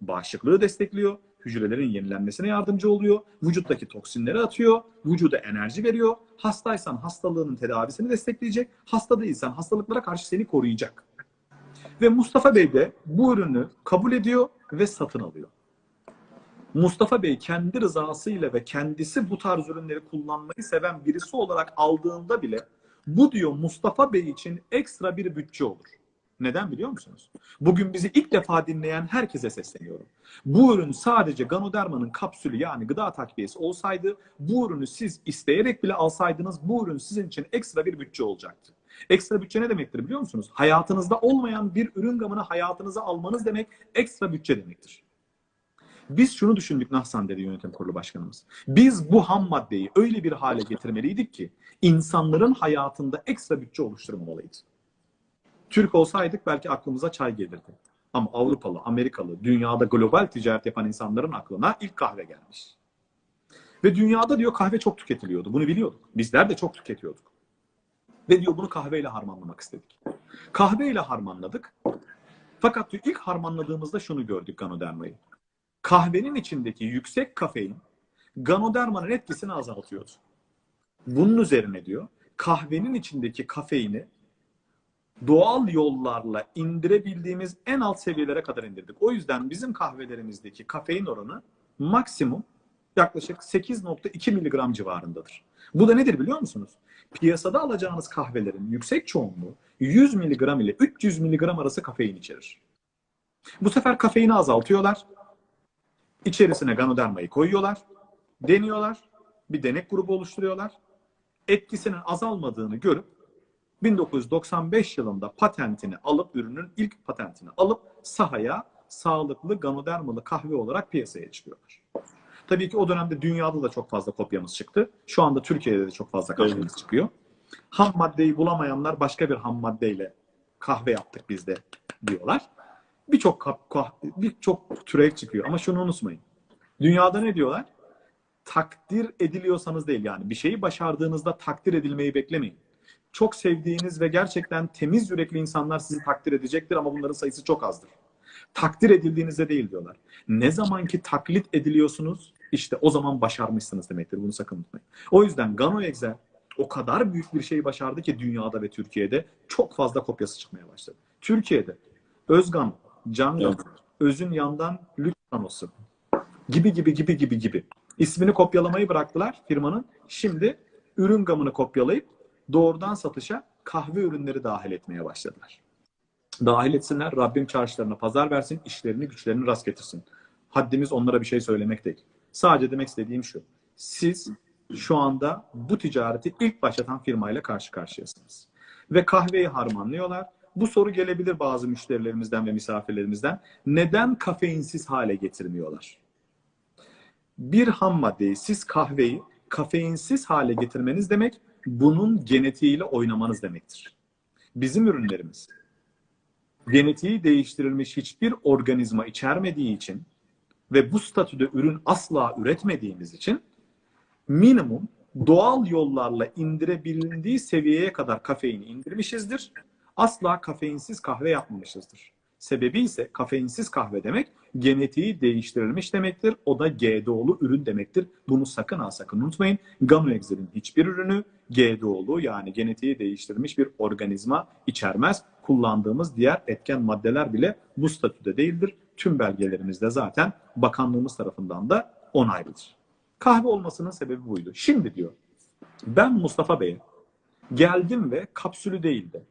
bağışıklığı destekliyor, hücrelerin yenilenmesine yardımcı oluyor, vücuttaki toksinleri atıyor, vücuda enerji veriyor. Hastaysan hastalığının tedavisini destekleyecek, hasta değilsen hastalıklara karşı seni koruyacak. Ve Mustafa Bey de bu ürünü kabul ediyor ve satın alıyor. Mustafa Bey kendi rızasıyla ve kendisi bu tarz ürünleri kullanmayı seven birisi olarak aldığında bile bu diyor Mustafa Bey için ekstra bir bütçe olur. Neden biliyor musunuz? Bugün bizi ilk defa dinleyen herkese sesleniyorum. Bu ürün sadece Ganoderma'nın kapsülü yani gıda takviyesi olsaydı bu ürünü siz isteyerek bile alsaydınız bu ürün sizin için ekstra bir bütçe olacaktı. Ekstra bütçe ne demektir biliyor musunuz? Hayatınızda olmayan bir ürün gamını hayatınıza almanız demek ekstra bütçe demektir. Biz şunu düşündük Nahsan dedi yönetim kurulu başkanımız. Biz bu ham maddeyi öyle bir hale getirmeliydik ki insanların hayatında ekstra bütçe oluşturmamalıydı. Türk olsaydık belki aklımıza çay gelirdi. Ama Avrupalı, Amerikalı, dünyada global ticaret yapan insanların aklına ilk kahve gelmiş. Ve dünyada diyor kahve çok tüketiliyordu. Bunu biliyorduk. Bizler de çok tüketiyorduk. Ve diyor bunu kahveyle harmanlamak istedik. Kahveyle harmanladık. Fakat diyor, ilk harmanladığımızda şunu gördük Ganoderma'yı. Kahvenin içindeki yüksek kafein Ganoderma'nın etkisini azaltıyordu. Bunun üzerine diyor kahvenin içindeki kafeini doğal yollarla indirebildiğimiz en alt seviyelere kadar indirdik. O yüzden bizim kahvelerimizdeki kafein oranı maksimum yaklaşık 8.2 miligram civarındadır. Bu da nedir biliyor musunuz? Piyasada alacağınız kahvelerin yüksek çoğunluğu 100 miligram ile 300 miligram arası kafein içerir. Bu sefer kafeini azaltıyorlar. İçerisine ganodermayı koyuyorlar. Deniyorlar. Bir denek grubu oluşturuyorlar. Etkisinin azalmadığını görüp 1995 yılında patentini alıp ürünün ilk patentini alıp sahaya sağlıklı ganodermalı kahve olarak piyasaya çıkıyorlar. Tabii ki o dönemde dünyada da çok fazla kopyamız çıktı. Şu anda Türkiye'de de çok fazla kahvemiz çıkıyor. Ham maddeyi bulamayanlar başka bir ham maddeyle kahve yaptık biz de diyorlar. Birçok birçok türev çıkıyor ama şunu unutmayın. Dünyada ne diyorlar? Takdir ediliyorsanız değil yani bir şeyi başardığınızda takdir edilmeyi beklemeyin çok sevdiğiniz ve gerçekten temiz yürekli insanlar sizi takdir edecektir ama bunların sayısı çok azdır. Takdir edildiğinizde değil diyorlar. Ne zaman ki taklit ediliyorsunuz işte o zaman başarmışsınız demektir. Bunu sakın unutmayın. O yüzden Gano Excel o kadar büyük bir şey başardı ki dünyada ve Türkiye'de çok fazla kopyası çıkmaya başladı. Türkiye'de Özgan, Cangan, Özün yandan Lütfanosu gibi gibi gibi gibi gibi. İsmini kopyalamayı bıraktılar firmanın. Şimdi ürün gamını kopyalayıp doğrudan satışa kahve ürünleri dahil etmeye başladılar. Dahil etsinler, Rabbim çarşılarına pazar versin, işlerini güçlerini rast getirsin. Haddimiz onlara bir şey söylemek değil. Sadece demek istediğim şu. Siz şu anda bu ticareti ilk başlatan firmayla karşı karşıyasınız. Ve kahveyi harmanlıyorlar. Bu soru gelebilir bazı müşterilerimizden ve misafirlerimizden. Neden kafeinsiz hale getirmiyorlar? Bir ham maddeyi, siz kahveyi kafeinsiz hale getirmeniz demek bunun genetiğiyle oynamanız demektir. Bizim ürünlerimiz genetiği değiştirilmiş hiçbir organizma içermediği için ve bu statüde ürün asla üretmediğimiz için minimum doğal yollarla indirebildiği seviyeye kadar kafeini indirmişizdir. Asla kafeinsiz kahve yapmamışızdır. Sebebi ise kafeinsiz kahve demek genetiği değiştirilmiş demektir. O da GDO'lu ürün demektir. Bunu sakın ha sakın unutmayın. Ganoexil'in hiçbir ürünü GDO'lu yani genetiği değiştirilmiş bir organizma içermez. Kullandığımız diğer etken maddeler bile bu statüde değildir. Tüm belgelerimizde zaten bakanlığımız tarafından da onaylıdır. Kahve olmasının sebebi buydu. Şimdi diyor ben Mustafa Bey'e geldim ve kapsülü değildi